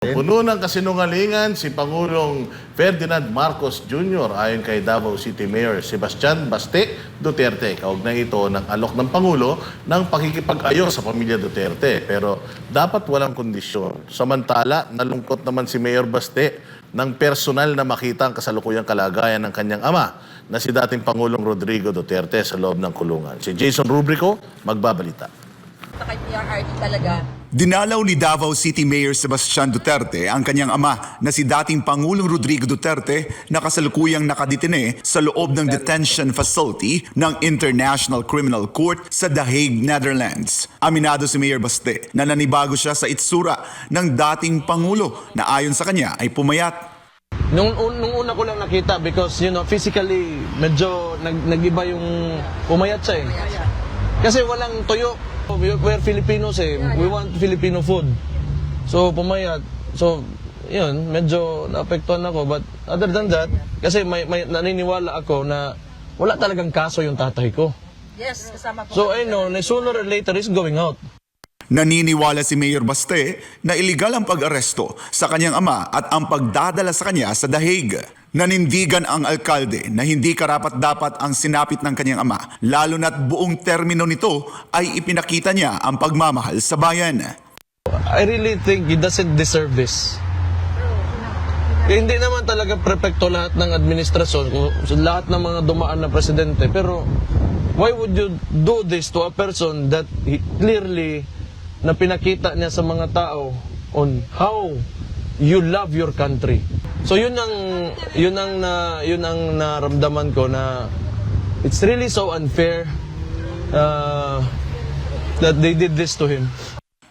Puno ng kasinungalingan si Pangulong Ferdinand Marcos Jr. ayon kay Davao City Mayor Sebastian Baste Duterte. Kaugnay ito ng alok ng Pangulo ng pakikipag-ayos sa pamilya Duterte. Pero dapat walang kondisyon. Samantala, nalungkot naman si Mayor Baste ng personal na makita ang kasalukuyang kalagayan ng kanyang ama na si dating Pangulong Rodrigo Duterte sa loob ng kulungan. Si Jason Rubrico, magbabalita. sa PRRD talaga. Dinalaw ni Davao City Mayor Sebastian Duterte ang kanyang ama na si dating Pangulong Rodrigo Duterte na kasalukuyang nakadetine sa loob ng detention facility ng International Criminal Court sa The Hague, Netherlands. Aminado si Mayor Baste na nanibago siya sa itsura ng dating Pangulo na ayon sa kanya ay pumayat. Nung, un- nung una ko lang nakita because, you know, physically, medyo nag, nag-iba yung pumayat siya eh. Kasi walang tuyo. We- We're Filipinos eh. We want Filipino food. So, pumayat. So, yun, medyo naapektuhan ako. But other than that, kasi may, may naniniwala ako na wala talagang kaso yung tatay ko. Yes, kasama ko. So, I know, na sooner or later is going out. Naniniwala si Mayor Baste na iligal ang pag-aresto sa kanyang ama at ang pagdadala sa kanya sa dahig. Nanindigan ang alkalde na hindi karapat-dapat ang sinapit ng kanyang ama, lalo na't buong termino nito ay ipinakita niya ang pagmamahal sa bayan. I really think he doesn't deserve this. Eh, hindi naman talaga perfecto lahat ng administrasyon, lahat ng mga dumaan na presidente. Pero why would you do this to a person that he, clearly na pinakita niya sa mga tao on how you love your country. So yun ang yun ang na yun ang naramdaman ko na it's really so unfair uh, that they did this to him.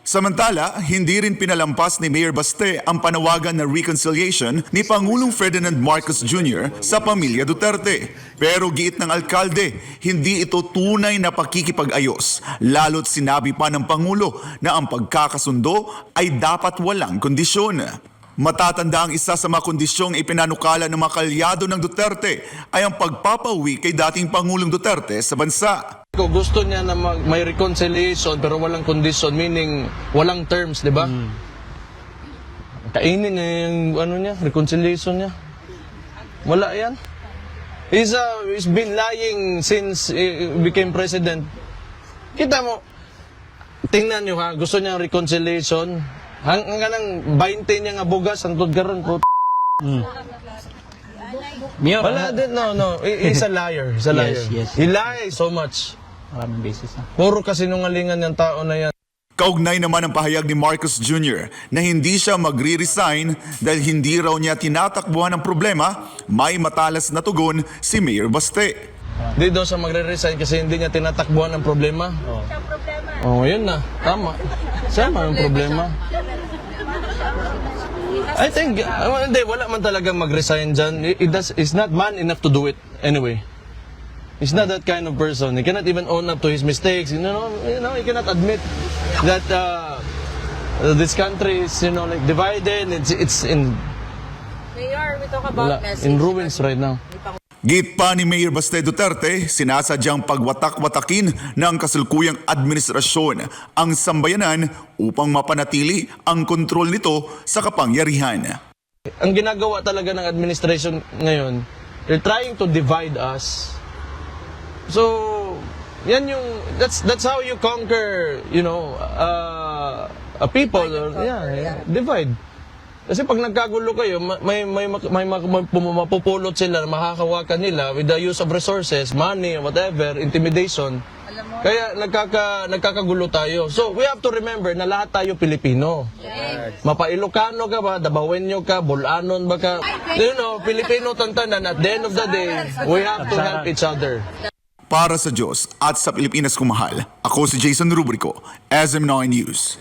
Samantala, hindi rin pinalampas ni Mayor Baste ang panawagan na reconciliation ni Pangulong Ferdinand Marcos Jr. sa pamilya Duterte. Pero giit ng alkalde, hindi ito tunay na pakikipag-ayos. Lalo't sinabi pa ng Pangulo na ang pagkakasundo ay dapat walang kondisyon. Matatanda ang isa sa mga kondisyong ipinanukala ng mga kalyado ng Duterte ay ang pagpapauwi kay dating Pangulong Duterte sa bansa. Kung gusto niya na mag, may reconciliation pero walang condition, meaning walang terms, di ba? Kainin niya yung ano niya, reconciliation niya. Wala yan. He's, uh, he's been lying since he became president. Kita mo, tingnan niyo ha, gusto niya reconciliation. Hang, hanggang ng 20 niya nga bugas, ang karon po. Mayor, Wala din, no, no. He- He's a liar. He's a liar. Yes, yes. He lies so much. maraming beses na. Puro kasinungalingan yung tao na yan. Kaugnay naman ang pahayag ni Marcos Jr. na hindi siya magre-resign dahil hindi raw niya tinatakbuhan ang problema, may matalas na tugon si Mayor Baste. Hindi daw siya magre-resign kasi hindi niya tinatakbuhan ang problema. Oo, oh, yun na. Tama. Siya man ang problema. I think, uh, well, hindi, wala man talaga mag-resign dyan. He does, he's not man enough to do it anyway. He's not that kind of person. He cannot even own up to his mistakes. You know, you know he cannot admit that uh, this country is, you know, like divided. It's, it's in, Mayor, we talk wala, about message. in ruins right now. Pa ni Mayor Baste Duterte, sinasadyang pagwatak-watakin ng kasalukuyang administrasyon ang sambayanan upang mapanatili ang kontrol nito sa kapangyarihan. ang ginagawa talaga ng administration ngayon, they're trying to divide us. So, yan yung, that's, that's how you conquer, you know, uh, a people. or- yeah, yeah, divide. Kasi pag nagkagulo kayo, ma- may, may, may, may mapupulot sila, makakawakan nila with the use of resources, money, whatever, intimidation. Kaya nagkaka, nagkakagulo tayo. So, we have to remember na lahat tayo Pilipino. Mapailokano ka ba, Dabawenyo ka, Bulanon ba ka? You know, Pilipino tantanan, at the end of the day, we have to help each other. Para sa Diyos at sa Pilipinas kumahal, ako si Jason Rubrico, SM9 News.